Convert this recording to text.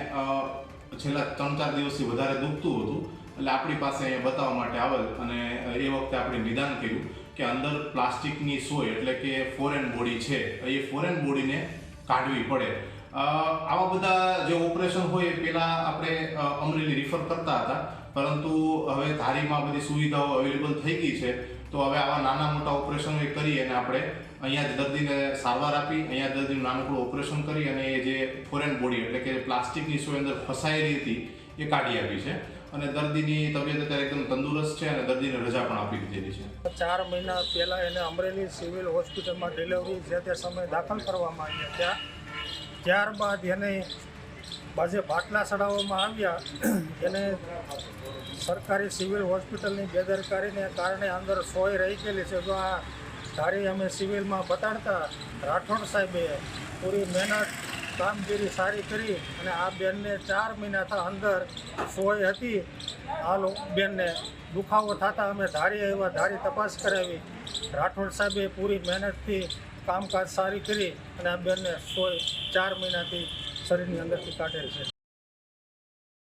અ, છેલ્લા ત્રણ ચાર દિવસથી વધારે દુખતું હતું. એટલે આપણી પાસે અહીંયા બતાવવા માટે આવેલ અને એ વખતે આપણે નિદાન કર્યું કે અંદર પ્લાસ્ટિકની સોય એટલે કે ફોરેન બોડી છે. એ ફોરેન બોડીને કાઢવી પડે. આવા બધા જે ઓપરેશન હોય એ પહેલાં આપણે અમરેલી રિફર કરતા હતા. પરંતુ હવે ધારીમાં બધી સુવિધાઓ અવેલેબલ થઈ ગઈ છે. તો હવે આવા નાના મોટા ઓપરેશનો એ કરી અને આપણે અહીંયા જ દર્દીને સારવાર આપી, અહીંયા દર્દીનું નાનકડું ઓપરેશન કરી અને એ જે ફોરેન બોડી એટલે કે પ્લાસ્ટિકની સોય અંદર ફસાયેલી હતી, એ કાઢી આપી છે. અને દર્દીની તબિયત અત્યારે એકદમ તંદુરસ્ત છે અને દર્દીને રજા પણ આપી દીધેલી છે. ચાર મહિના પહેલાં એને અમરેલી સિવિલ હોસ્પિટલમાં ડિલિવરી જે તે સમયે દાખલ કરવામાં આવી ત્યાં ત્યારબાદ એને બાજે બાટલા ચડાવવામાં આવ્યા. એને સરકારી સિવિલ હોસ્પિટલની બેદરકારીને કારણે અંદર સોય રહી ગયેલી છે. જો આ ધારી અમે સિવિલમાં બતાડતા, રાઠોડ સાહેબે પૂરી મહેનત, કામગીરી સારી કરી અને આ બેનને ચાર મહિનાથી અંદર સોય હતી. આ બેનને દુખાવો થતાં અમે ધારી આવ્યા ધારી તપાસ કરાવી. રાઠોડ સાહેબે પૂરી મહેનતથી કામકાજ સારી કરી અને આ બેનને સોય ચાર મહિનાથી શરીરની અંદરથી કાઢેલ છે.